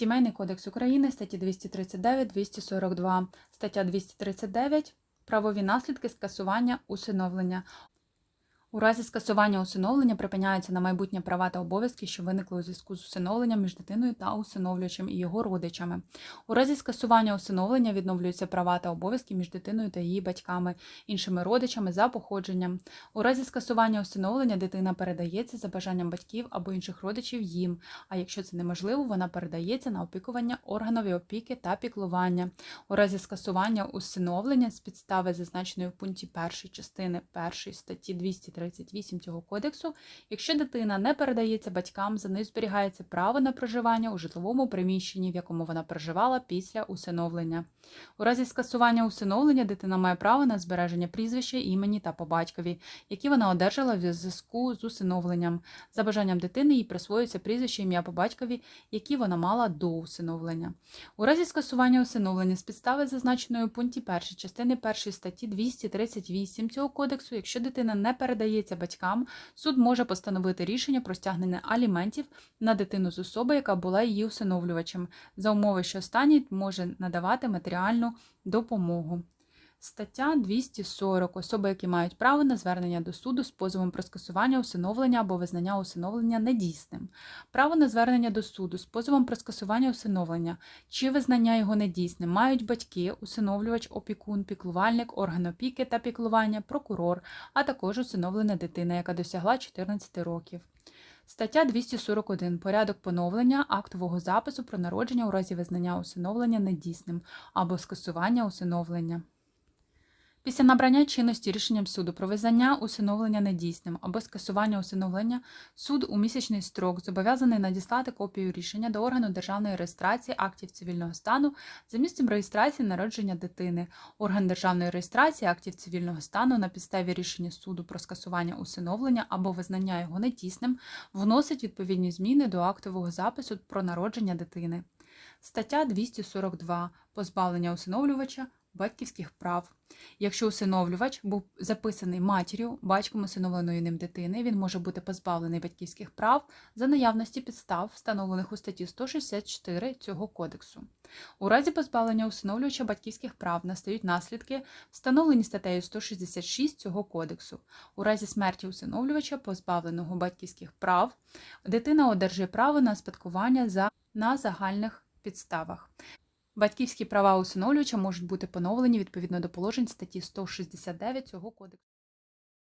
Сімейний кодекс України, статті 239-242, стаття 239 правові наслідки скасування усиновлення. У разі скасування усиновлення припиняються на майбутнє права та обов'язки, що виникли у зв'язку з усиновленням між дитиною та усиновлювачем і його родичами. У разі скасування усиновлення відновлюються права та обов'язки між дитиною та її батьками, іншими родичами за походженням. У разі скасування усиновлення дитина передається за бажанням батьків або інших родичів їм. А якщо це неможливо, вона передається на опікування органові опіки та піклування. У разі скасування усиновлення з підстави, зазначеної в пункті 1 частини 1 статті 238 цього кодексу, якщо дитина не передається батькам, за нею зберігається право на проживання у житловому приміщенні, в якому вона проживала після усиновлення. У разі скасування усиновлення дитина має право на збереження прізвища, імені та по батькові, які вона одержала в зв'язку з усиновленням. За бажанням дитини їй присвоюється прізвище ім'я по батькові, які вона мала до усиновлення. У разі скасування усиновлення з підстави, зазначеної у пункті 1 частини 1 статті 238 цього кодексу, якщо дитина не передається батькам, суд може постановити рішення про стягнення аліментів на дитину з особи, яка була її усиновлювачем, за умови, що останній може надавати матеріальну допомогу. Стаття 240. Особи, які мають право на звернення до суду з позовом про скасування усиновлення або визнання усиновлення недійсним. Право на звернення до суду з позовом про скасування усиновлення чи визнання його недійсним мають батьки, усиновлювач, опікун, піклувальник, орган опіки та піклування, прокурор, а також усиновлена дитина, яка досягла 14 років. Стаття 241. Порядок поновлення актового запису про народження у разі визнання усиновлення недійсним або скасування усиновлення. Після набрання чинності рішенням суду про визнання усиновлення недійсним або скасування усиновлення, суд у місячний строк зобов'язаний надіслати копію рішення до органу державної реєстрації актів цивільного стану за місцем реєстрації народження дитини. Орган державної реєстрації актів цивільного стану на підставі рішення суду про скасування усиновлення або визнання його недійсним вносить відповідні зміни до актового запису про народження дитини. Стаття 242. Позбавлення усиновлювача батьківських прав. Якщо усиновлювач був записаний матір'ю, батьком усиновленої ним дитини, він може бути позбавлений батьківських прав за наявності підстав, встановлених у статті 164 цього кодексу. У разі позбавлення усиновлювача батьківських прав настають наслідки, встановлені статтею 166 цього кодексу. У разі смерті усиновлювача, позбавленого батьківських прав, дитина одержує право на спадкування за на загальних підставах. Батьківські права усиновлювача можуть бути поновлені відповідно до положень статті 169 цього кодексу.